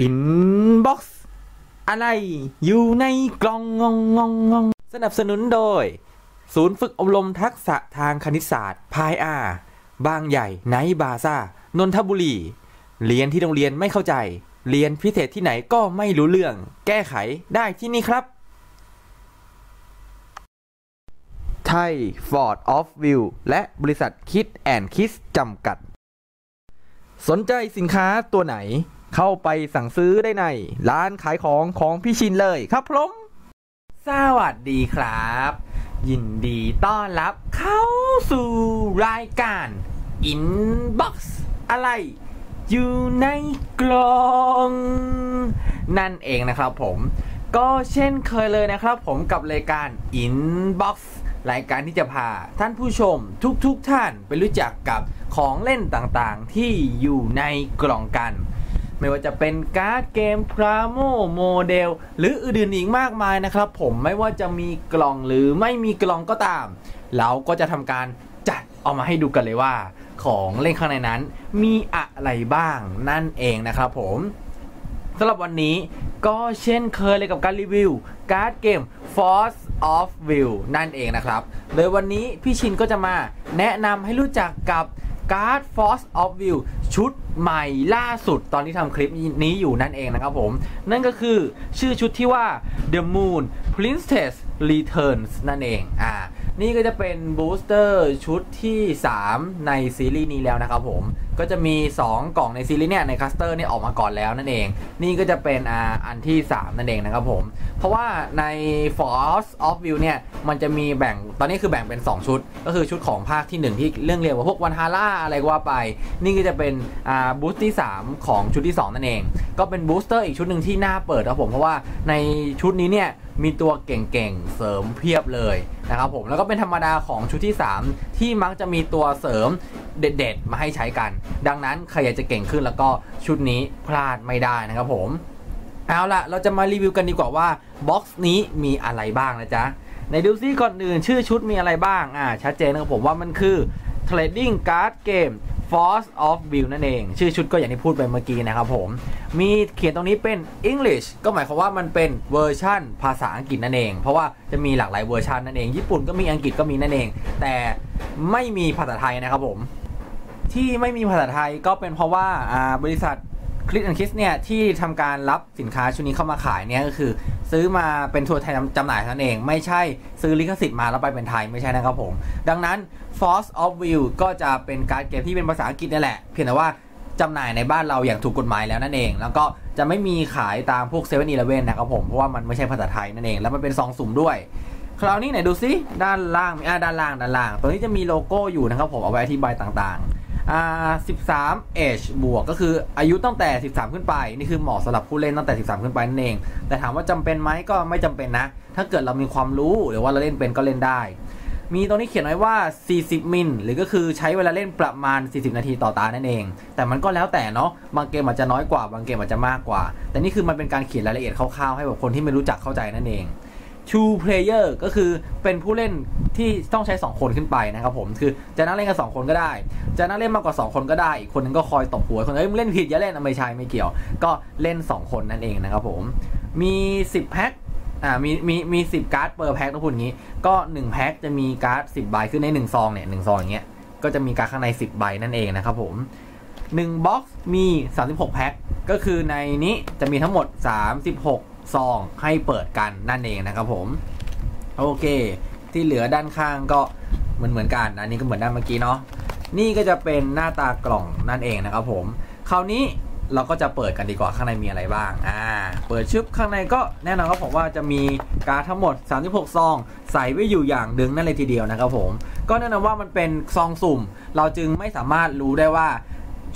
อินบ็อกซ์อะไรอยู่ในกล่องงงงงงงสนับสนุนโดย ศูนย์ฝึกอบรมทักษะทางคณิตศาสตร์พายอา บางใหญ่ไนท์บาซ่านนทบุรี เรียนที่โรงเรียนไม่เข้าใจ เรียนพิเศษที่ไหนก็ไม่รู้เรื่อง แก้ไขได้ที่นี่ครับ ไทยฟอร์ดออฟวิวและบริษัทคิดแอนคิสจำกัด สนใจสินค้าตัวไหน เข้าไปสั่งซื้อได้ใน ร้านขายของของพี่ชินเลยครับผมสวัสดีครับ ยินดีต้อนรับเข้าสู่รายการ Inbox อะไร อยู่ในกล่อง นั่นเองนะครับผม ก็เช่นเคยเลยนะครับผมกับรายการ Inbox รายการที่จะพาท่านผู้ชมทุกๆทท่านไปรู้จักกับของเล่นต่างๆ ที่อยู่ในกล่องกัน ไม่ว่าจะเป็นการ์ดเกมพราโมโมเดลหรืออื่นๆอีกมากมายนะครับ ผมไม่ว่าจะมีกล่องหรือไม่มีกล่องก็ตาม เราก็จะทำการจัดออกมาให้ดูกันเลยว่า ของเล่นข้างในนั้น มีอะไรบ้างนั่นเองนะครับผมสำหรับวันนี้ก็เช่นเคยเลยกับการรีวิว การ์ดเกม Force of Will นั่นเองนะครับ โดยวันนี้พี่ชินก็จะมาแนะนำให้รู้จักกับ Guard Force of View ชุดใหม่ล่าสุดตอนที่ทำคลิปนี้อยู่นั่นเองนะครับผม นั่นก็คือชื่อชุดที่ว่า The Moon Princess Returns นั่นเอง อ่า นี่ก็จะเป็นบูสเตอร์ชุดที่ 3 ในซีรีส์นี้แล้วนะครับผม ก็จะมี 2 กล่องในซีรีส์เนี่ยในคัสเตอร์นี่ออกมาก่อนแล้วนั่นเอง นี่ก็จะเป็นอ่าอันที่ 3 นั่นเองนะครับผม เพราะว่าใน Force of View เนี่ยมันจะมีแบ่งตอนนี้คือแบ่งเป็น 2 ชุด ก็คือชุดของภาคที่ 1 ที่เรื่องเรียกว่าพวกวันฮาร่าอะไรก็ว่าไป นี่ก็จะเป็นอ่าบูสต์ที่ 3 ของชุดที่ 2 นั่นเอง ก็เป็นบูสเตอร์อีกชุดหนึ่งที่น่าเปิดครับผมเพราะว่าในชุดนี้เนี่ยมีตัวเก่งๆ เสริมเพียบเลยนะครับผมแล้วก็เป็นธรรมดาของชุดที่ 3 ที่มักจะมีตัวเสริมเด็ด ๆ มาให้ใช้กัน ดังนั้นใครอยากจะเก่งขึ้นแล้วก็ชุดนี้พลาดไม่ได้นะครับผมเอาล่ะเราจะมารีวิวกันดีกว่าว่าบ็อกซ์นี้มีอะไรบ้างนะจ๊ะในดูซี่ก่อนอื่นชื่อชุดมีอะไรบ้างอ่าชัดเจนนะครับผมว่ามันคือ Trading Card Game Force of View นั่นเอง ชื่อชุดก็อย่างที่พูดไปเมื่อกี้นะครับผม มีเขียนตรงนี้เป็น English ก็หมายความว่ามันเป็นเวอร์ชั่นภาษาอังกฤษนั่นเอง เพราะว่าจะมีหลากหลายเวอร์ชันนั่นเอง ญี่ปุ่นก็มีอังกฤษก็มีนั่นเอง แต่ไม่มีภาษาไทยนะครับผม ที่ไม่มีภาษาไทยก็เป็นเพราะว่าบริษัทคลิกแอนคิสเนี่ยที่ทำการรับสินค้าชุดนี้เข้ามาขายเนี่ยก็คือ ซื้อมาเป็นทัวร์ไทยจำหน่ายนั้นเอง ไม่ใช่ซื้อลิขสิทธิ์มาแล้วไปเป็นไทยไม่ใช่นะครับผม ดังนั้น Force of Will ก็จะเป็นการ์ดเกมที่เป็นภาษาอังกฤษนี่แหละ เพียงแต่ว่าจำหน่ายในบ้านเราอย่างถูกกฎหมายแล้วนั่นเอง แล้วก็จะไม่มีขายตามพวก7 e เ e ่ e อนะครับผม เพราะว่ามันไม่ใช่ภาษาไทยนั่นเอง แล้วมันเป็นซองสุ่มด้วย คราวนี้ไหนดูซิด้านล่างอ่าด้านล่างด้านล่าง ตัวนี้จะมีโลโก้อยู่นะครับผม เอาไว้อธิบายต่างๆอ่า13 age บวกก็คืออายุตั้งแต่ 13 ขึ้นไป นี่คือเหมาะสำหรับผู้เล่นตั้งแต่ 13 ขึ้นไปนั่นเอง แต่ถามว่าจำเป็นไหมก็ไม่จำเป็นนะ ถ้าเกิดเรามีความรู้หรือว่าเราเล่นเป็นก็เล่นได้ มีตรงนี้เขียนไว้ว่า 40 มิล หรือก็คือใช้เวลาเล่นประมาณ 40 นาทีต่อตานั่นเอง แต่มันก็แล้วแต่เนาะ บางเกมอาจจะน้อยกว่า บางเกมอาจจะมากกว่า แต่นี่คือมันเป็นการเขียนรายละเอียดคร่าวๆ ให้แบบคนที่ไม่รู้จักเข้าใจนั่นเอง two player ก็คือเป็นผู้เล่นที่ต้องใช้ 2 คนขึ้นไปนะครับผมคือจะนั่งเล่นกัน 2 คนก็ได้ จะนั่งเล่นมากกว่า 2 คนก็ได้ อีกคนนึงก็คอยตบหัวคนเอ้ยมึงเล่นผิดอย่าเล่นไม่ใช่ไม่เกี่ยว ก็เล่น 2 คนนั่นเองนะครับผมมี 10แพ็ค อ่ามีมีมีสิบการ์ดเปอร์แพ็คต้องพูดอย่างนี้ ก็1แพ็คจะมีการ์ด10ใบขึ้นใน1ซองเนี่ยหนึ่งซองอย่างเงี้ยก็จะมีการ์ดข้างใน10ใบนั่นเองนะครับผม1บ็อกซ์มี36แพ็คก็คือในนี้จะมีทั้งหมด36ซองให้เปิดกันนั่นเองนะครับผม โอเค ที่เหลือด้านข้างก็เหมือนเหมือนกัน อันนี้ก็เหมือนด้านเมื่อกี้เนาะนี่ก็จะเป็นหน้าตากล่องนั่นเองนะครับผม คราวนี้ เราก็จะเปิดกันดีกว่าข้างในมีอะไรบ้าง อ่า เปิดชึบข้างในก็แน่นอนครับผมว่าจะมีการ์ดทั้งหมด 36 ซอง ใส่ไว้อยู่อย่างดึงนั่นเลยทีเดียวนะครับผม ก็แน่นอนว่ามันเป็นซองสุ่ม เราจึงไม่สามารถรู้ได้ว่า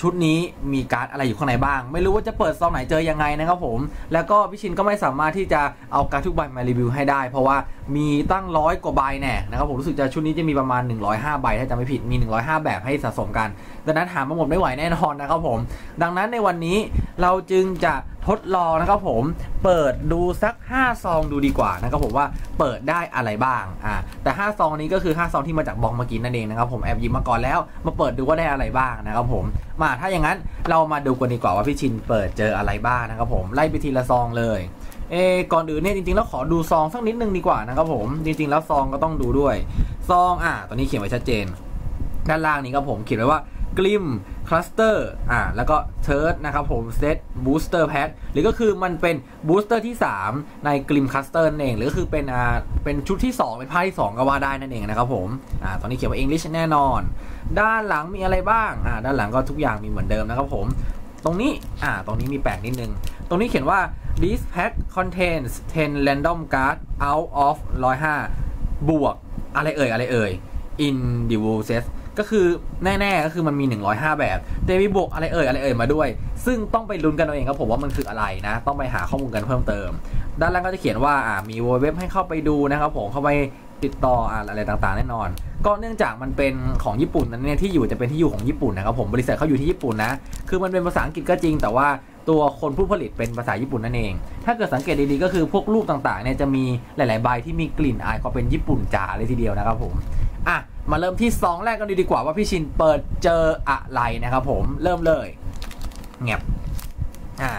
ชุดนี้มีการ์ดอะไรอยู่ข้างในบ้าง ไม่รู้ว่าจะเปิดซองไหนเจอยังไงนะครับผม แล้วก็พี่ชินก็ไม่สามารถที่จะเอาการ์ดทุกใบมารีวิวให้ได้ เพราะว่า มีตั้งร้อยกว่าใบแน่นะครับผมรู้สึกจะชุดนี้จะมีประมาณ 105 ใบถ้าจำไม่ผิดมี 105 แบบให้สะสมกัน ดังนั้นหามาหมดไม่ไหวแน่นอนนะครับผม ดังนั้นในวันนี้เราจึงจะทดลองนะครับผมเปิดดูสัก 5 ซองดูดีกว่านะครับผมว่าเปิดได้อะไรบ้างอ่าแต่ 5 ซองนี้ก็คือ 5 ซองที่มาจากบองเมื่อกี้นั่นเองนะครับผมแอบยิมมาก่อนแล้ว มาเปิดดูว่าได้อะไรบ้างนะครับผมมาถ้าอย่างนั้นเรามาดูกันดีกว่าว่าพี่ชินเปิดเจออะไรบ้างนะครับผมไล่ไปทีละซองเลย เอก่อนอื่นเนี่ยจริงๆแล้วขอดูซองสักนิดนึงดีกว่านะครับผมจริงๆแล้วซองก็ต้องดูด้วยซองอ่าตอนนี้เขียนไว้ชัดเจน ด้านล่างนี้ครับผมเขียนไว้ว่ากลิมคลัสเตอร์อ่าแล้วก็เทิร์ดนะครับผมเซตบูสเตอร์แพทหรือก็คือมันเป็นบูสเตอร์ที่ 3 ในกลิมคลัสเตอร์นั่นเอง หรือก็คือเป็นอ่าเป็นชุดที่ 2 เป็นภาคที่ 2 ก็ว่าได้นั่นเองนะครับผมอ่าตอนนี้เขียนว่า English แน่นอน ด้านหลังมีอะไรบ้างอ่าด้านหลังก็ทุกอย่างมีเหมือนเดิมนะครับผม ตรงนี้อ่าตรงนี้มีแปลกนิดนึง ตรงนี้เขียนว่า this pack contains 10 random card out of 105 บวก อะไรเอ่ย อะไรเอ่ย in the w o set ก็คือแน่ๆก็คือมันมี 105 แบบแต่มีบวกอะไรเอ่ย อะไรเอ่ยมาด้วย ซึ่งต้องไปลุ้นกันเอาเองครับผมว่ามันคืออะไรนะ ต้องไปหาข้อมูลกันเพิ่มเติม ด้านล่างก็จะเขียนว่าอ่ามีเว็บให้เข้าไปดูนะครับผมเข้าไปติดต่ออ่าอะไรต่างๆ แน่นอน ก็เนื่องจากมันเป็นของญี่ปุ่นนั้นเนี่ยที่อยู่จะเป็นที่อยู่ของญี่ปุ่นนะครับผมบริษัทเขาอยู่ที่ญี่ปุ่นนะ คือมันเป็นภาษาอังกฤษก็จริง แต่ว่า ตัวคนผู้ผลิตเป็นภาษาญี่ปุ่นนั่นเอง ถ้าเกิดสังเกตดีๆก็คือพวกรูปต่างๆเนี่ยจะมีหลายๆใบที่มีกลิ่นอายความเป็นญี่ปุ่นจ๋าเลยทีเดียวนะครับผมอะมาเริ่มที่ซองแรกกันดีดีกว่าว่าพี่ชินเปิดเจออะไรนะครับผมเริ่มเลยเงียบอ่า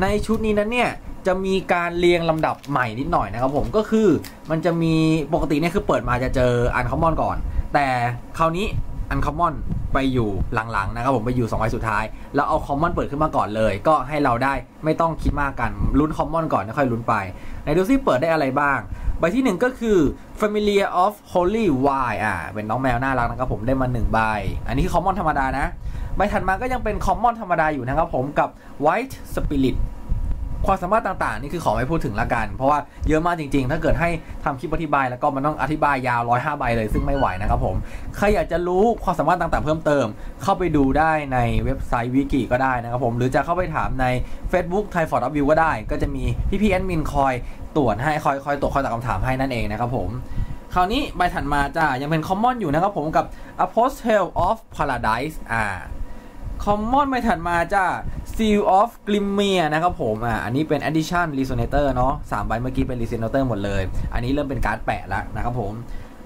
ในชุดนี้นั้นเนี่ยจะมีการเรียงลำดับใหม่นิดหน่อยนะครับผมก็คือมันจะมีปกติเนี่ยคือเปิดมาจะเจออันคอมมอนก่อน แต่คราวนี้อันคอมมอน ไปอยู่หลังๆนะครับผมไปอยู่2ใบสุดท้าย แล้วเอาคอมมอนเปิดขึ้นมาก่อนเลย ก็ให้เราได้ไม่ต้องคิดมากกันลุ้นคอมมอนก่อนแล้วค่อยลุ้นไปไหนดูซิเปิดได้อะไรบ้าง ใบที่ 1 ก็คือ Familiar of Holy Wine อ่าเป็นน้องแมวน่ารักนะครับผมได้มา1ใบอันนี้คือคอมมอนธรรมดานะ ใบถัดมาก็ยังเป็นคอมมอนธรรมดาอยู่นะครับผมกับ White Spirit ความสามารถต่างๆ นี่คือขอไม่พูดถึงละกัน เพราะว่าเยอะมากจริง ๆ ถ้าเกิดให้ทำคลิปอธิบาย แล้วก็มันต้องอธิบายยาว105ใบเลยซึ่งไม่ไหวนะครับผมใครอยากจะรู้ความสามารถต่างๆ เพิ่มเติม เข้าไปดูได้ในเว็บไซต์วิกิก็ได้นะครับผมหรือจะเข้าไปถามใน Facebook Thai for Up View ก็ได้ ก็จะมีพี่พี่แอดมินคอยตรวจให้คอยคอยตรวจคอยตอบคำถามให้นั่นเองนะครับผมคราวนี้ใบถัดมาจ้ายังเป็นคอมมอนอยู่นะครับผมกับ Apostle of Paradise อ่า คอมมอนใบถัดมาจ้า Seal of Glimmer นะครับผม อ่า อันนี้เป็น Addition Resonator เนาะสามใบเมื่อกี้เป็น Resonator หมดเลย อันนี้เริ่มเป็นการ์ดแปะแล้วนะครับผม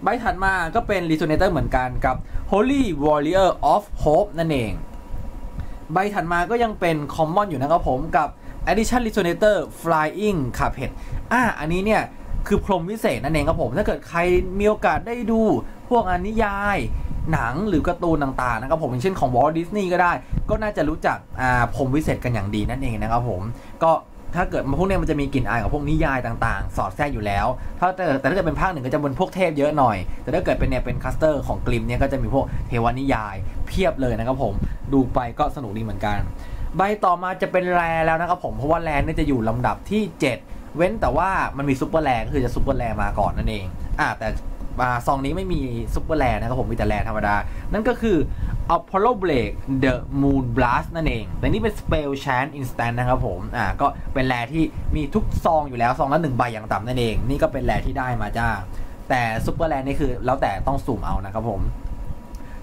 ใบถัดมาก็เป็น Resonator เหมือนกันกับ Holy Warrior of Hope นั่นเอง ใบถัดมาก็ยังเป็น Common อยู่นะครับผมกับ Addition Resonator Flying Carpet อ่า อันนี้เนี่ยคือพรมวิเศษนั่นเองครับผม ถ้าเกิดใครมีโอกาสได้ดูพวกอนิยาย หนังหรือการ์ตูนต่างๆนะครับผมอย่างเช่นของวอลดิสนีย์ก็ได้ ก็น่าจะรู้จักอ่าพรหมวิเศษกันอย่างดีนั่นเองนะครับผมก็ถ้าเกิดพวกเนี้ยมันจะมีกลิ่นอายของพวกนิยายต่างๆ สอดแทรกอยู่แล้ว ถ้าแต่ถ้าเกิดเป็นภาคหนึ่งก็จะเป็นพวกเทพเยอะหน่อย แต่ถ้าเกิดเป็นเนี่ยเป็นคัสเตอร์ของกลิมเนี่ยก็จะมีพวกเทวานิยายเพียบเลยนะครับผม ดูไปก็สนุกดีเหมือนกัน ใบต่อมาจะเป็นแรแล้วนะครับผม เพราะว่าแรเนี่ยจะอยู่ลำดับที่ 7 เว้นแต่ว่ามันมีซุปเปอร์แรก็คือจะซุปเปอร์แรมาก่อนนั่นเอง อ่าแต่ ซองนี้ไม่มีซุปเปอร์แรนะครับผมมีแต่แรธรรมดา นั่นก็คือ Apollo Blade The Moon Blast นั่นเอง แต่นี่เป็น Spell Chant Instant นะครับผม อ่า ก็เป็นแรที่มีทุกซองอยู่แล้ว ซองละหนึ่งใบอย่างต่ำนั่นเอง นี่ก็เป็นแรที่ได้มาจ้า แต่ซุปเปอร์แรนี่คือแล้วแต่ต้องสุ่มเอานะครับผม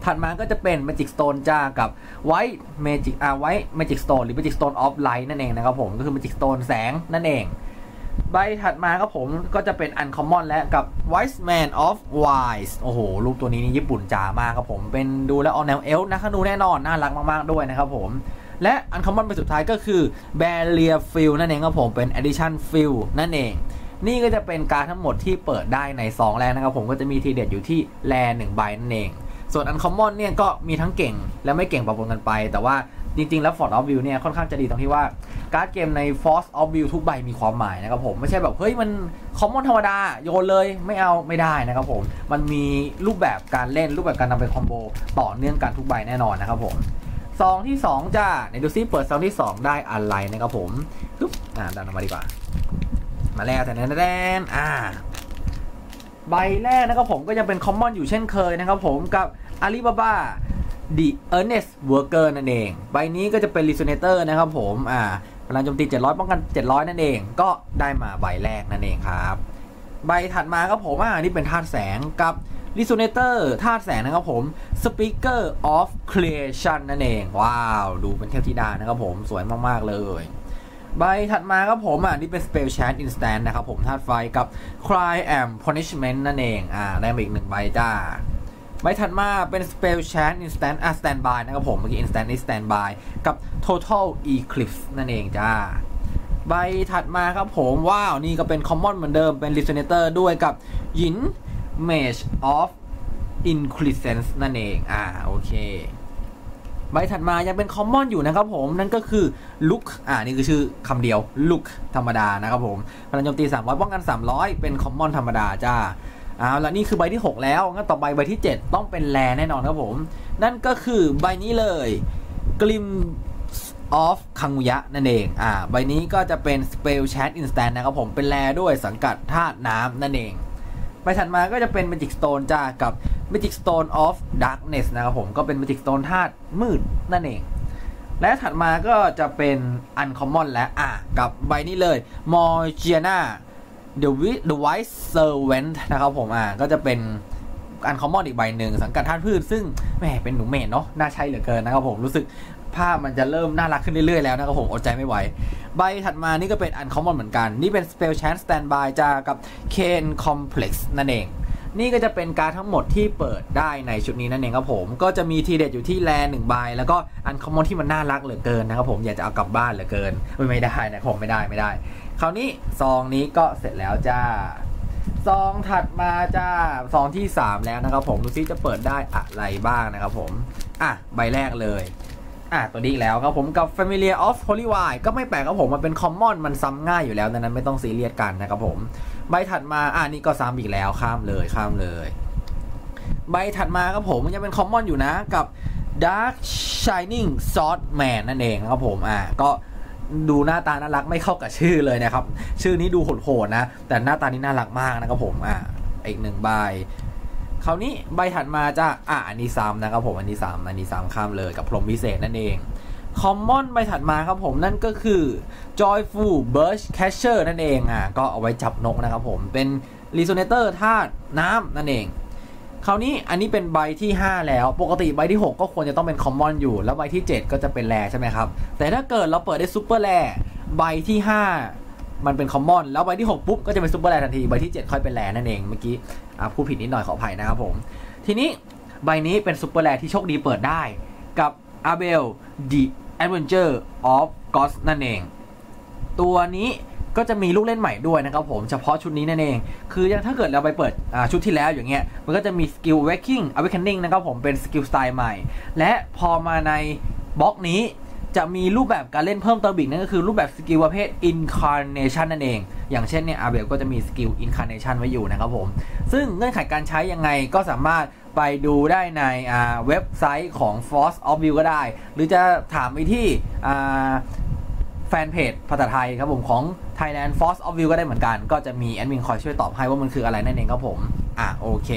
ถัดมาก็จะเป็น Magic Stone จ้ากับ White Magic อ่า White Magic Stone หรือ Magic Stone of Light นั่นเองนะครับผม ก็คือ Magic Stone แสงนั่นเอง ใบถัดมาครับผมก็จะเป็น Uncommon และกับ Wise Man of Wise โอ้โห รูปตัวนี้นี่ญี่ปุ่นจ๋ามากครับผมเป็นดูแล้วเอาแนวเอล์นะคะดูแน่นอน น่ารักมาก ๆ ด้วยนะครับผมและ Uncommon ไปสุดท้ายก็คือ Barrier Field นั่นเองครับผมเป็น Edition Field นั่นเอง นี่ก็จะเป็นการทั้งหมดที่เปิดได้ในซองแรกนะครับผมก็จะมีทีเด็ดอยู่ที่แลหนึ่งใบนั่นเอง ส่วน Uncommon เนี่ยก็มีทั้งเก่งและไม่เก่งปะปนกันไป แต่ว่า จริงๆ แล้ว Fort of View เนี่ยค่อนข้างจะดีตรงที่ว่าการ์ดเกมใน Force of View ทุกใบมีความหมายนะครับผมไม่ใช่แบบเฮ้ยมัน Common ธรรมดาโยนเลยไม่เอาไม่ได้นะครับผมมันมีรูปแบบการเล่นรูปแบบการนำไปคอมโบต่อเนื่องกันทุกใบแน่นอนนะครับผมซองที่ 2จ้าในดูซิเปิดซองที่ 2 ได้อะไรนะครับผมปึ๊บอ่าดันออกมาดีกว่า มาแล้วแต่แนนๆอ่าใบแรกนะครับผมก็ยังเป็นคอมมอนอยู่เช่นเคยนะครับผมกับ Alibaba The Earnest Worker นั่นเอง ใบนี้ก็จะเป็น Resonator นะครับผมอ่าพลังโจมตี 700 ป้องกัน 700 นั่นเอง ก็ได้มาใบแรกนั่นเองครับ ใบถัดมาครับผมอ่านี่เป็นธาตุแสงกับ Resonator ธาตุแสงนะครับผม Speaker of Creation นั่นเอง ว้าว ดูเป็นเทพธิดานะครับผมสวยมาก ๆ เลย ใบถัดมาครับผมอะนี่เป็น Spell Chant Instant นะครับผมธาตุไฟกับ Cry and Punishment นั่นเอง อ่า ได้มาอีกหนึ่งใบจ้า ใบถัดมาเป็น Spell Chant Instant อะ Standby นะครับผม เมื่อกี้ Instant นี่ Standby กับ Total Eclipse นั่นเองจ้า ใบถัดมาครับผมว้าว นี่ก็เป็น Common เหมือนเดิมเป็น Resonator ด้วยกับหยิน Mage of Increscence นั่นเอง อ่า โอเคใบถัดมายังเป็น Common อยู่นะครับผมนั่นก็คือ Look อ่านี่คือชื่อคำเดียว Look ธรรมดานะครับผมพลังโจมตี 300 ป้องกัน 300 เป็น Common ธรรมดาจ้า เอาละนี่คือใบที่ 6 แล้วงั้นต่อไปใบที่ 7 ต้องเป็นแลแน่นอนครับผม นั่นก็คือใบนี้เลย Glim of คังุยะนั่นเอง อ่า ใบนี้ก็จะเป็น Spell Chat Instant นะครับผม เป็นแลด้วยสังกัดธาตุน้ำนั่นเองใบถัดมาก็จะเป็น Magic Stone จ้า กับ Magic Stone of Darkness นะครับผม ก็เป็น Magic Stone ธาตุมืดนั่นเอง และถัดมาก็จะเป็น Uncommon และ อะกับใบนี้เลย Morgiana The Wise Servant นะครับผมอะก็จะเป็น Uncommon อีกใบหนึ่งสังกัดธาตุพืชซึ่งแหมเป็นหนูเมดเนาะน่าใช้เหลือเกินนะครับผมรู้สึกภาพมันจะเริ่มน่ารักขึ้นเรื่อยๆแล้วนะครับผมอดใจไม่ไหว ใบถัดมานี่ก็เป็น Uncommon เหมือนกัน นี่เป็น Spell Chant Standby จากับ Kane Complex นั่นเอง นี่ก็จะเป็นการทั้งหมดที่เปิดได้ในชุดนี้นั่นเองครับผม ก็จะมีทีเด็ดอยู่ที่แลนหนึ่งใบ แล้วก็อันคอมมอนที่มันน่ารักเหลือเกินนะครับผมอยากจะเอากลับบ้านเหลือเกินไม่ไม่ได้นะผมไม่ได้ไม่ได้ คราวนี้ซองนี้ก็เสร็จแล้วจ้าซองถัดมาจ้าซองที่ 3 แล้วนะครับผมดูซิจะเปิดได้อะไรบ้างนะครับผม อะ ใบแรกเลยอะตัวนี้อีกแล้วครับผมกับ Familiar of Holy Wine ก็ไม่แปลกครับผมมันเป็นคอมมอนมันซ้ำง่ายอยู่แล้วดังนั้นไม่ต้องซีเรียสกันนะครับผม ใบถัดมาอ่านี่ก็ซ้ำอีกแล้วข้ามเลยข้ามเลย ใบถัดมาครับผมมันยังเป็นคอมมอนอยู่นะกับ Dark Shining Sword Man นั่นเองครับผมอ่าก็ ดูหน้าตาน่ารักไม่เข้ากับชื่อเลยนะครับ ชื่อนี้ดูโหดๆนะ แต่หน้าตานี้น่ารักมากนะครับผมอ่าอีกหนึ่งใบคราวนี้ใบถัดมาจะอ่าอันนี้ซ้ำนะครับผมอันนี้ซ้ำอันนี้ซ้ำข้ามเลยกับพรมวิเศษนั่นเองคอมมอนใบถัดมาครับผมนั่นก็คือ Joyful Birch Catcher นั่นเองอะก็เอาไว้จับนกนะครับผมเป็น Resonator ธาตุน้ำนั่นเอง คราวนี้อันนี้เป็นใบที่ 5 แล้ว ปกติใบที่ 6 ก็ควรจะต้องเป็นคอมมอนอยู่ แล้วใบที่ 7 ก็จะเป็นแรใช่ไหมครับ แต่ถ้าเกิดเราเปิดได้ซูเปอร์แรใบที่ 5 มันเป็นคอมมอน แล้วใบที่ 6 ปุ๊บ ก็จะเป็นซูเปอร์แรทันที ใบที่ 7 ค่อยเป็นแรนั่นเอง เมื่อกี้อะพูดผิดนิดหน่อยขออภัยนะครับผม ทีนี้ใบนี้เป็นซูเปอร์แรที่โชคดีเปิดได้กับ a b e l The Adventure of Gods นั่นเอง ตัวนี้ ก็จะมีลูกเล่นใหม่ด้วยนะครับผมเฉพาะชุดนี้นั่นเอง คือยังถ้าเกิดเราไปเปิดชุดที่แล้วอย่างเงี้ยมันก็จะมีสกิล Waking Awakening นะครับผมเป็นสกิลสไตล์ใหม่ และพอมาในบล็อกนี้จะมีรูปแบบการเล่นเพิ่มเติมอีกนั่นก็คือรูปแบบสกิลประเภท Incarnation นั่นเอง อย่างเช่นเนี่ยอาเบลก็จะมีสกิล Incarnation ไว้อยู่นะครับผม ซึ่งเงื่อนไขการใช้ยังไงก็สามารถไปดูได้ในเว็บไซต์ของ Force of View ก็ได้ หรือจะถามไปที่ แฟนเพจภาษาไทยครับผมของ Thailand Force of View ก็ได้เหมือนกัน ก็จะมีแอดมินคอยช่วยตอบให้ว่ามันคืออะไรนั่นเองครับผม อะโอเค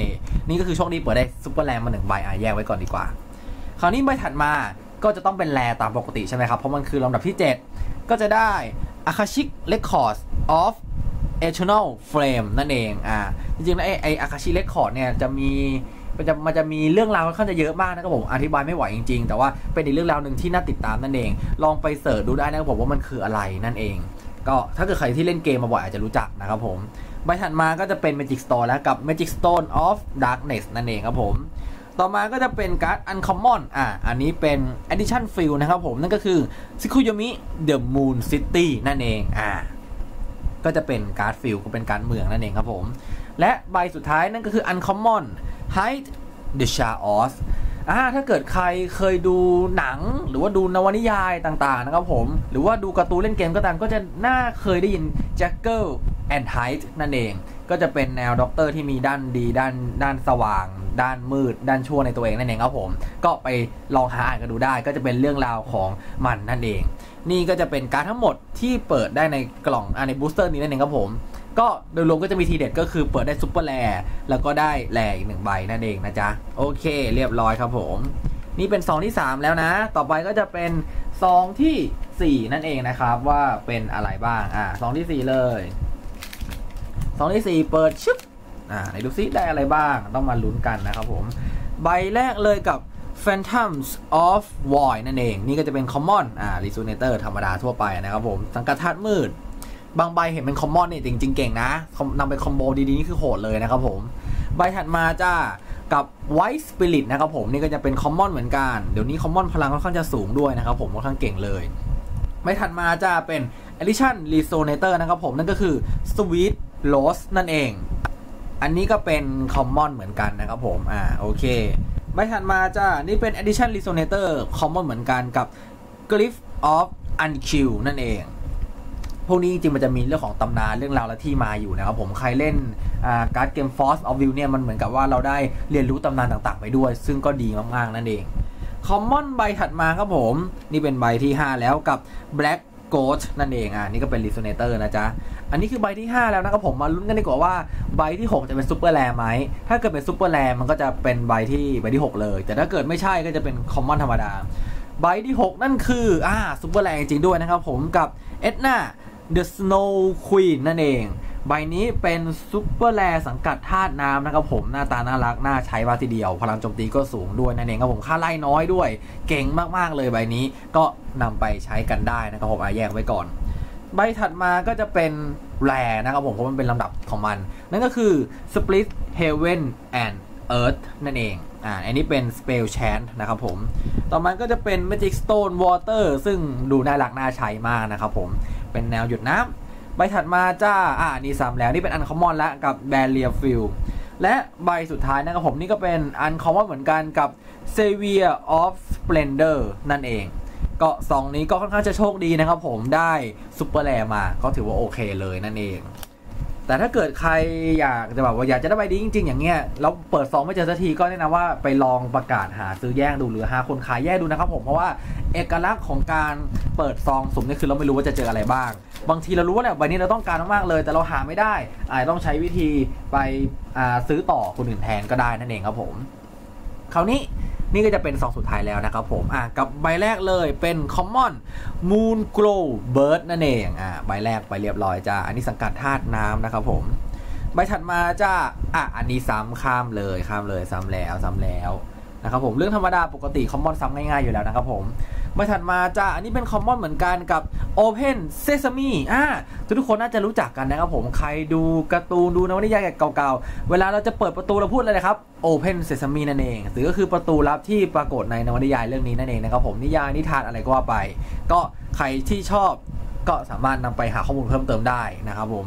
นี่ก็คือโชคดีเปิดได้ซุปเปอร์แรมมาหนึ่งใบอะแยกไว้ก่อนดีกว่า คราวนี้ใบถัดมาก็จะต้องเป็นแรตามปกติใช่ไหมครับ เพราะมันคือลำดับที่ 7 ก็จะได้ Akashic Records of Eternal Flame นั่นเอง อ่า จริงๆแล้วไอ้ไอ้ Akashic Record เนี่ยจะมี มันจะมันจะมีเรื่องราวค่อนข้างจะเยอะมากนะครับผมอธิบายไม่ไหวจริง ๆ แต่ว่าเป็นอีกเรื่องราวหนึ่งที่น่าติดตามนั่นเอง ลองไปเสิร์ชดูได้นะครับผมว่ามันคืออะไรนั่นเอง ก็ถ้าเกิดใครที่เล่นเกมมาบ่อยอาจจะรู้จักนะครับผมใบถัดมาก็จะเป็น Magic Stone แล้วกับ Magic Stone of Darkness นั่นเองครับผมต่อมาก็จะเป็นการ์ด Uncommon อะ อันนี้เป็น Edition Field นะครับผม นั่นก็คือ Tsukuyomi The Moon City นั่นเอง อ่าก็จะเป็นการ์ดฟิลก็เป็นการดเมืองนั่นเองครับผม และใบสุดท้ายนั่นก็คือ Uncommon Hide the Chaos อ่าถ้าเกิดใครเคยดูหนังหรือว่าดูนวนิยายต่างๆนะครับผม หรือว่าดูการ์ตูนเล่นเกมก็ตามก็จะน่าเคยได้ยิน Jackal and Hyde นั่นเอง ก็จะเป็นแนวด็อกเตอร์ที่มีด้านดีด้านด้านสว่าง ด้านมืด ด้านชั่วในตัวเองนั่นเองครับผม ก็ไปลองหาอ่านกันดูได้ ก็จะเป็นเรื่องราวของมันนั่นเอง นี่ก็จะเป็นการทั้งหมดที่เปิดได้ในกล่องอในบูสเตอร์นี้นั่นเองครับผม ก็โดยรวมก็จะมีทีเด็ดก็คือเปิดได้ซุปเปอร์แรแล้วก็ได้แรอีกหนึ่งใบนั่นเองนะจ๊ะ โอเค เรียบร้อยครับผม นี่เป็นซองที่ 3 แล้วนะ ต่อไปก็จะเป็นซองทีสี่ 4 นั่นเองนะครับว่าเป็นอะไรบ้างอ่าซองที่ 4 เลยซองที่ 4 เปิดชึบอ่าไหนดูซิได้อะไรบ้างต้องมาลุ้นกันนะครับผม ใบแรกเลยกับ Phantoms of Void นั่นเอง นี่ก็จะเป็น Common อ่า Resonator ธรรมดาทั่วไปนะครับผม สังกัดธาตุมืด บางใบเห็นเป็น Common นี่ยจริงๆเก่งนะนำไปคอมโบดีๆนี่คือโหดเลยนะครับผมใบถัดมาจ้ากับ White Spirit นะครับผมนี่ก็จะเป็น Common เหมือนกัน เดี๋ยวนี้ Common พลังค่อนข้างจะสูงด้วยนะครับผมค่อนข้างเก่งเลยใบถัดมาจะเป็น Edition Resonator นะครับผมนั่นก็คือ Sweet Rose นั่นเอง อันนี้ก็เป็น Common เหมือนกันนะครับผมอ่าโอเคใบถัดมาจ้านี่เป็น Edition Resonator Common เหมือนกันกับ Glyph of Unkill นั่นเอง พวกนี้จริงๆมันจะมีเรื่องของตำนานเรื่องราวและที่มาอยู่นะครับผมใครเล่นการ์ดเกม Force of View เนี่ยมันเหมือนกับว่าเราได้เรียนรู้ตำนานต่างๆ ไปด้วย ซึ่งก็ดีมากๆนั่นเอง Common ใบถัดมาครับผม นี่เป็นใบที่ 5 แล้วกับ Black Ghost นั่นเองอ่านี่ก็เป็น Resonator นะจ๊ะ อันนี้คือใบที่ 5 แล้วนะครับผมมาลุ้นกันดีกว่าว่าใบที่ 6 จะเป็นซูเปอร์แรไหม ถ้าเกิดเป็นซูเปอร์แรมันก็จะเป็นใบที่ใบที่ 6 เลย แต่ถ้าเกิดไม่ใช่ก็จะเป็นคอมมอนธรรมดาใบที่ 6 นั่นคือ อ่าซูเปอร์แรจริงด้วยนะครับผมกับเอ็ดนา The Snow Queen นั่นเอง ใบนี้เป็นซูเปอร์แรสังกัดธาตุน้ำนะครับผมหน้าตาน่ารัก น่าใช้มาทีเดียว พลังโจมตีก็สูงด้วยนั่นเองครับผมค่าไล่น้อยด้วย เก่งมากๆเลยใบนี้ก็นำไปใช้กันได้นะครับผมอาแยกไว้ก่อน ใบถัดมาก็จะเป็นแรนะครับผมเพราะมันเป็นลำดับของมัน นั่นก็คือ Split Heaven and Earth นั่นเอง อ่า อันนี้เป็น Spell Chant นะครับผม ต่อมาก็จะเป็น Magic Stone Water ซึ่งดูน่ารักน่าใช้มากนะครับผม เป็นแนวหยดน้ำใบถัดมาจ้าอ่านี่ซ้ำแล้วนี่เป็นอันคอมมอนแล้วกับแบลรีฟิวและใบสุดท้ายนะครับผมนี่ก็เป็นอันคอมมอนเหมือนกันกับ Savior of Splendor นั่นเองก็สองนี้ก็ค่อนข้างจะโชคดีนะครับผมได้ซุปเปอร์แรมาก็ถือว่าโอเคเลยนั่นเอง แต่ถ้าเกิดใครอยากจะแบบว่าอยากจะได้ใบดีจริง ๆ อย่างเงี้ยแล้วเปิดซองไม่เจอสักทีก็แนะนำว่าไปลองประกาศหาซื้อแย่งดูหรือหาคนขายแย่งดูนะครับผมเพราะว่าเอกลักษณ์ของการเปิดซองสุ่มนี่คือเราไม่รู้ว่าจะเจออะไรบ้าง บางทีเรารู้ว่าเนี่ยใบนี้เราต้องการมากๆเลย แต่เราหาไม่ได้อาจต้องใช้วิธีไปซื้อต่อคนอื่นแทนก็ได้นั่นเองครับผม คราวนี้ นี่ก็จะเป็นซองสุดท้ายแล้วนะครับผมอะกับใบแรกเลยเป็น Common Moon Glow Bird นั่นเองอะใบแรกไปเรียบร้อยจ้าอันนี้สังกัดธาตุน้ำนะครับผมใบถัดมาจ้าอะอันนี้ซ้ำข้ามเลยข้ามเลยซ้ำแล้วซ้ำแล้วนะครับผมเรื่องธรรมดาปกติ Common ซ้ำง่ายๆอยู่แล้วนะครับผม ใบถัดมาจ้าอันนี้เป็น Common เหมือนกันกับ Open Sesame อ่าทุกทุกคนน่าจะรู้จักกันนะครับผมใครดูการ์ตูนดูนวนิยายเก่าๆ เวลาเราจะเปิดประตูเราพูดอะไรนะครับ Open Sesame นั่นเองหรือก็คือประตูลับที่ปรากฏในนวนิยายเรื่องนี้นั่นเองนะครับผมนิยายนิทานอะไรก็ว่าไป ก็ใครที่ชอบก็สามารถนำไปหาข้อมูลเพิ่มเติมได้นะครับผม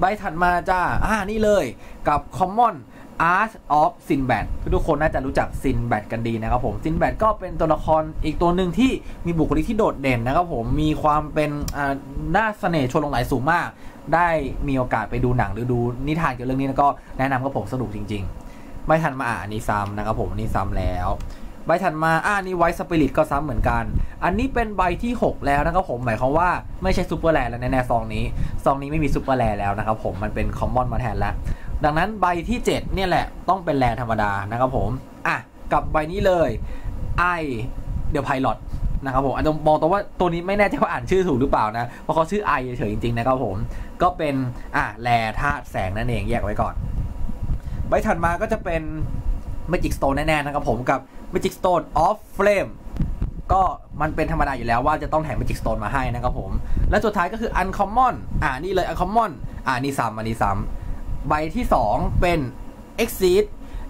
ใบถัดมาจ้าอ่านี่เลยกับ Common Art of Sinbad ทุกคนน่าจะรู้จัก Sinbad กันดีนะครับผม Sinbad ก็เป็นตัวละครอีกตัวหนึ่งที่มีบุคลิกที่โดดเด่นนะครับผมมีความเป็นอ่าน่าเสน่ห์ชวนลงไหลสูงมาก ได้มีโอกาสไปดูหนังหรือดูนิทานเกี่ยวกับเรื่องนี้แล้วก็แนะนำกับผมสนุกจริงๆใบถัดมาอ่านี่ซ้ำนะครับผมนี่ซ้ำแล้วใบถัดมาอ่านี่ไวท์สปิริตก็ซ้ำเหมือนกัน อันนี้เป็นใบที่ 6 แล้วนะครับผม หมายความว่าไม่ใช่ซูเปอร์แลนด์แล้วแน่ๆซองนี้ ซองนี้ไม่มีซูเปอร์แลนด์แล้วนะครับผม มันเป็นคอมมอนมาแทนแล้ว ดังนั้นใบที่ 7 เนี่ยแหละต้องเป็นแลนด์ธรรมดานะครับผม อะ กับใบนี้เลย I เดี๋ยวไพลอตนะครับผมอาจจะมองตัวว่าตัวนี้ไม่แน่ใจว่าอ่านชื่อถูกหรือเปล่านะ เพราะเขาชื่อ I เฉยจริงๆนะครับผม ก็เป็นอะแลธาตุแสงนั่นเองแยกไว้ก่อน ใบถัดมาก็จะเป็น Magic Stone แน่ๆนะครับผมกับ Magic Stone of Flame ก็มันเป็นธรรมดาอยู่แล้วว่าจะต้องแถม Magic Stone มาให้นะครับผม และสุดท้ายก็คือ Uncommon อ่านี่เลย Uncommon อ่านี่ซ้ำอันนี้ซ้ำ ใบที่ 2 เป็น Exceed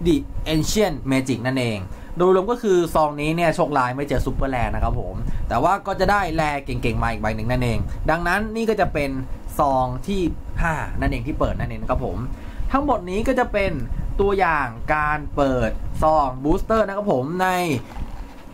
the Ancient Magic นั่นเอง โดยรวมก็คือ ซองนี้เนี่ยโชคลายไม่เจอซูเปอร์แลนนะครับผม แต่ว่าก็จะได้แลเก่งๆ มาอีกใบหนึ่งนั่นเอง ดังนั้นนี่ก็จะเป็นซองที่ 5 นั่นเองที่เปิดนั่นเองครับผม ทั้งหมดนี้ก็จะเป็นตัวอย่างการเปิดซองบูสเตอร์นะครับผมใน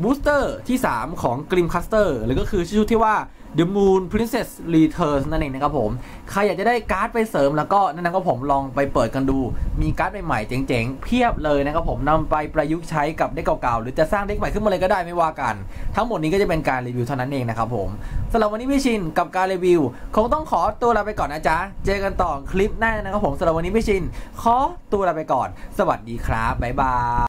บูสเตอร์ที่ 3 ของ Grim Cluster หรือก็คือชื่อที่ว่า The Moon Princess Returns นั่นเองนะครับผม ใครอยากจะได้การ์ดไปเสริมแล้วก็นั่นนะครับผมลองไปเปิดกันดู มีการ์ดใหม่ๆเจ๋งๆ เพียบเลยนะครับผมนำไปประยุกต์ใช้กับเด็กเก่าๆ หรือจะสร้างเด็กใหม่ขึ้นมาเลยก็ได้ไม่ว่ากัน ทั้งหมดนี้ก็จะเป็นการรีวิวเท่านั้นเองนะครับผมสำหรับวันนี้พี่ชินกับการรีวิว คงต้องขอตัวลาไปก่อนนะจ๊ะ เจอกันต่อคลิปหน้านะครับผมสำหรับวันนี้พี่ชินขอตัวลาไปก่อน สวัสดีครับบ๊ายบาย